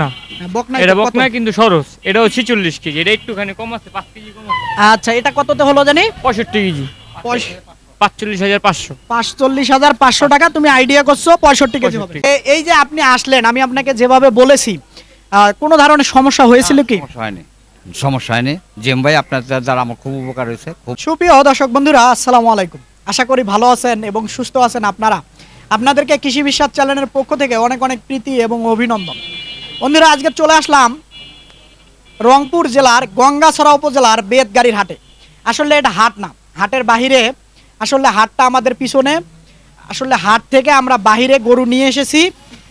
না এটা কিন্তু সরস। ছিচল্লিশ কেজি। এটা একটুখানি কম আছে পাঁচ কেজি কম আছে। আচ্ছা এটা কততে হলো জানি? পঁয়ষট্টি কেজি। পাঁচচল্লিশ হাজার পাঁচশো। পাঁচচল্লিশ হাজার পাঁচশো টাকা তুমি আইডিয়া করছ পঁয়ষট্টি কেজি হবে। এই যে আপনি আসলেন আমি আপনাকে যেভাবে বলেছি কোনো ধরনের সমস্যা হয়েছিল কি? সমস্যা হয়নি। সমস্যা হয়নি। জেম ভাই আপনার দ্বারা দ্বারা আমার খুব উপকার হয়েছে খুব সুপ্রিয় দর্শক বন্ধুরা আসসালামু আলাইকুম। আশা করি ভালো আছেন এবং সুস্থ আছেন আপনারা। আপনাদেরকে কৃষি বিশ্বাস চ্যানেলের পক্ষ থেকে অনেক অনেক প্রীতি এবং অভিনন্দন। বন্ধুরা, আজকে চলে আসলাম রংপুর জেলার গঙ্গাছড়া উপজেলার বেদগাড়ির হাটে। আসলে এটা হাট না, হাটের বাহিরে আসলে হাটটা আমাদের পিছনে। আসলে হাট থেকে আমরা বাহিরে গরু নিয়ে এসেছি,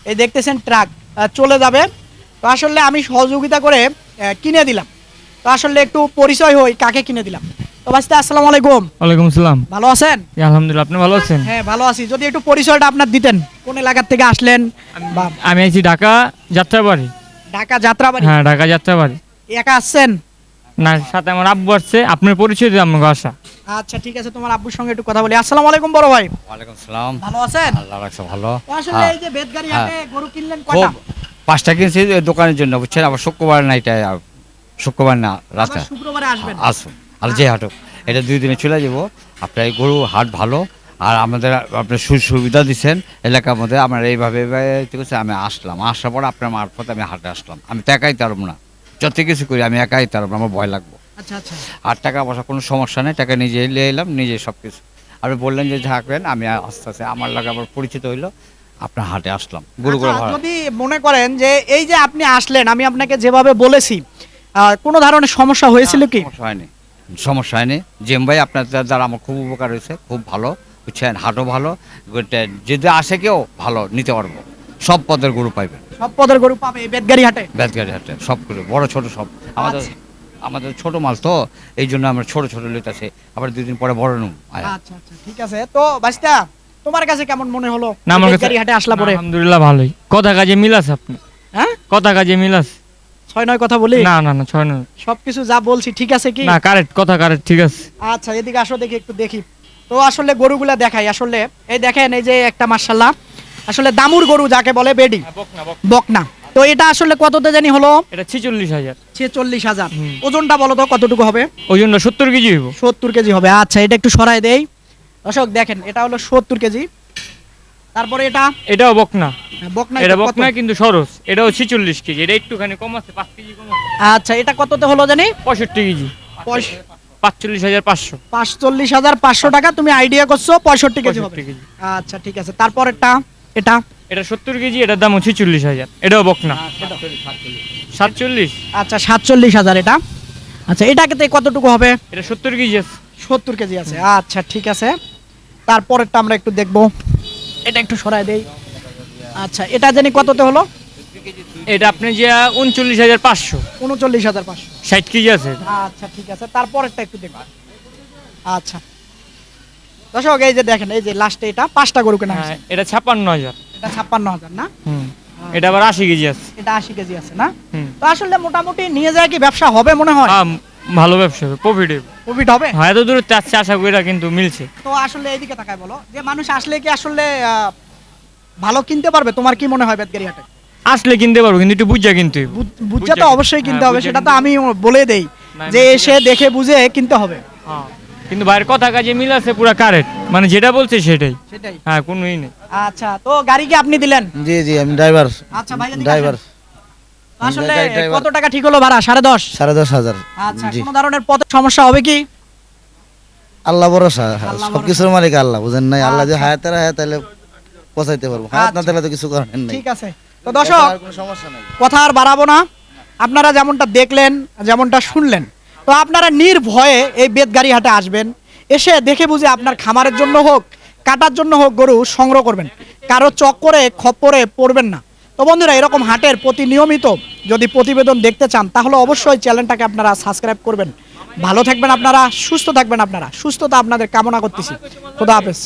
এই দেখতেছেন ট্রাক চলে যাবে। তো আসলে আমি সহযোগিতা করে কিনে দিলাম। তো আসলে একটু পরিচয় হই, কাকে কিনে দিলাম? তো বাস্তে আসসালামু আলাইকুম। ওয়ালাইকুম সালাম। ভালো আছেন? আলহামদুলিল্লাহ আপনি ভালো আছেন? হ্যাঁ ভালো আছি। যদি একটু পরিচয়টা আপনার দিতেন কোন এলাকার থেকে আসলেন আমি আছি ঢাকা যাত্রাবাড়ি। ঢাকা যাত্রাবাড়ি? হ্যাঁ ঢাকা যাত্রাবাড়ি। একা আসছেন? না সাথে আমার আব্বু আসছে। আপনার পরিচয় দিলাম আমাকে আসা। আচ্ছা ঠিক আছে তোমার আব্বুর সঙ্গে একটু কথা বলি। আসসালামু আলাইকুম বড় ভাই। ওয়ালাইকুম সালাম। ভালো আছেন? আল্লাহ রাখছে ভালো। আসলে হ্যাঁ। এই যে বেদগাড়ি হ্যাঁ। হাটে গরু কিনলেন কয়টা? পাঁচটা কিনছি দোকানের জন্য বুঝছেন? আবার শুক্রবার না এটা শুক্রবার না রাস্তা আবার শুক্রবারে আসবেন। আসুন। আর যে হাটক এটা দুই দিনে চলে যাব। আপনার এই গরু হাট ভালো আর আমাদের আপনার সুবিধা দিচ্ছেন এলাকার মধ্যে। আমার এইভাবে ঠিক আছে আমি আসলাম। আসার পর আপনার মারফত আমি হাটে আসলাম। আমি তো একাই তারব না। যত কিছু করি আমি একাই তারব না আমার ভয় লাগবো। আচ্ছা আচ্ছা। আর টাকা পয়সা কোনো সমস্যা নেই টাকা নিজে নিয়ে এলাম নিজে সব কিছু আপনি বললেন যে থাকবেন আমি আস্তে আস্তে আমার লাগে আমার পরিচিত হইল আপনার হাটে আসলাম। গরুগুলো আচ্ছা, যদি মনে করেন যে এই যে আপনি আসলেন আমি আপনাকে যেভাবে বলেছি কোনো ধরনের সমস্যা হয়েছিল কি? সমস্যা হয়নি। সমস্যা হয়নি। জেম ভাই আপনার দ্বারা- আমার খুব উপকার হয়েছে খুব ভালো বুঝছেন? হাটও ভালো যদি আসে কেউ ভালো নিতে পারব। সব পদের গরু পাইবেন সব পদের গরু পাবে বেদগাড়ি হাটে? বেদগাড়ি হাটে সব গরু বড় ছোট সব। আমাদের আচ্ছা। আমাদের ছোট মাল তো এই জন্য আমরা ছোট ছোট লইতাছে। আবার দুদিন পরে বড় নুম আচ্ছা আচ্ছা ঠিক আছে। তো বাস্তা তোমার কাছে কেমন মনে হলো? না আমার কাছে হাটে আসলা পরে? আলহামদুলিল্লাহ ভালোই। কথা কাজে মিল আছে আপনি হ্যাঁ? কথা কাজে মিল আছে। ছয় নয় কথা বলি? না না না ছয় নয় সবকিছু যা বলছি ঠিক আছে কি? না কারেক্ট কথা কারেক্ট ঠিক আছে। আচ্ছা এদিকে আসো দেখি একটু দেখি। তো আসলে গরুগুলা দেখাই আসলে এই দেখেন এই যে একটা মার্শাল্লাহ আসলে দামুর গরু যাকে বলে বেডি। বকনা তো এটা আসলে কততে জানি হলো? এটা ছিচল্লিশ হাজার। ছেচল্লিশ হাজার। ওজনটা বলো তো কতটুকু হবে? ওজনটা সত্তর কেজি হইব। সত্তর কেজি হবে। আচ্ছা এটা একটু সরাই দেই। দর্শক দেখেন এটা হলো সত্তর কেজি। তারপরে এটা? এটাও বকনা। বকনা এটা বকনা কিন্তু সরস। এটাও ছিচল্লিশ কেজি। এটা একটুখানি কম আছে পাঁচ কেজি কম আছে। আচ্ছা এটা কততে হলো জানি? পঁয়ষট্টি কেজি। পঁয়ষ- পাঁচচল্লিশ হাজার পাঁচশো। পাঁচচল্লিশ হাজার পাঁচশো টাকা তুমি আইডিয়া করছ পঁয়ষট্টি কেজি হবে। পঁয়ষট্টি কেজি। আচ্ছা ঠিক আছে। তারপরেরটা? এটা? এটা সত্তর কেজি এটার দাম হচ্ছে চল্লিশ হাজার। এটাও বকনা। সাতচল্লিশ আচ্ছা সাতচল্লিশ হাজার এটা। আচ্ছা এটাকে কতটুকু হবে? এটা সত্তর কেজি আছে। সত্তর কেজি আছে। আচ্ছা ঠিক আছে। তারপরেরটা আমরা একটু দেখব। এটা একটু সরাই দেই। আচ্ছা এটা জানি কততে হলো? এটা আপনি যে উনচল্লিশ হাজার পাঁচশো। উনচল্লিশ হাজার পাঁচশো। ষাট কেজি আছে আচ্ছা ঠিক আছে। তারপরেরটা একটু দেখব আচ্ছা। দর্শক এই যে দেখেন এই যে লাস্টে এটা পাঁচটা গরু কেনা হ্যাঁ, এটা ছাপ্পান্ন হাজার। এটা ছাপ্পান্ন হাজার না? হুম। এটা আবার আশি কেজি আছে। এটা আশি কেজি আছে না? তো আসলে মোটামুটি নিয়ে যায় কি ব্যবসা হবে মনে হয়? ভালো ব্যবসা হবে প্রফিট প্রফিট হবে? হয় এত দূর চাচ্ছে আশা করি কিন্তু মিলছে। তো আসলে এইদিকে তাকায় বলো যে মানুষ আসলে কি আসলে আহ, ভালো কিনতে পারবে? তোমার কি মনে হয় বেদগাড়ি হাটে? আসলে কিনতে পারব কিন্তু একটু বুঝা কিনতে হইব। বুঝ- বুঝে তো বুঝে- অবশ্যই কিনতে হ্যাঁ, হবে বুঝে সেটা তো কিনতে আমি বলে দেই না, যে না, এসে দেখে বুঝে কিনতে হবে। হ্যাঁ। কিন্তু বাইরের কথা কাজে মিল আছে পুরো কারেক্ট মানে যেটা বলছে সেটাই। সেটাই। হ্যাঁ কোনোই নেই। আচ্ছা তো গাড়ি কি আপনি দিলেন? জি জি আমি ড্রাইভার আচ্ছা ভাই এদিকে ড্রাইভার আসেন। আসলে কত টাকা ঠিক হলো ভাড়া? সাড়ে দশ? সাড়ে দশ হাজার। আচ্ছা কোনো ধরনের পথে সমস্যা হবে কি? আল্লাহ ভরসা। আল্লাহ সব কিছুর মালিক আল্লাহ বুঝেন নাই? আল্লাহ যে আচ্ছা। তাহলে পচাইতে পারব। হায়াত না আচ্ছা। তাহলে তো কিছু নাই। ঠিক আছে। তো দর্শক কথা আর বাড়াবো না। আপনারা যেমনটা দেখলেন যেমনটা শুনলেন তো আপনারা নির্ভয়ে এই বেদগাড়ি হাটে আসবেন। এসে দেখে বুঝে আপনার খামারের জন্য হোক কাটার জন্য হোক গরু সংগ্রহ করবেন। কারও চক্করে খপ্পরে পড়বেন না। তো বন্ধুরা, এরকম হাটের প্রতি নিয়মিত যদি প্রতিবেদন দেখতে চান, তাহলে অবশ্যই চ্যানেলটাকে আপনারা সাবস্ক্রাইব করবেন। ভালো থাকবেন আপনারা, সুস্থ থাকবেন আপনারা। সুস্থতা আপনাদের কামনা করতেছি। খোদা হাফেজ।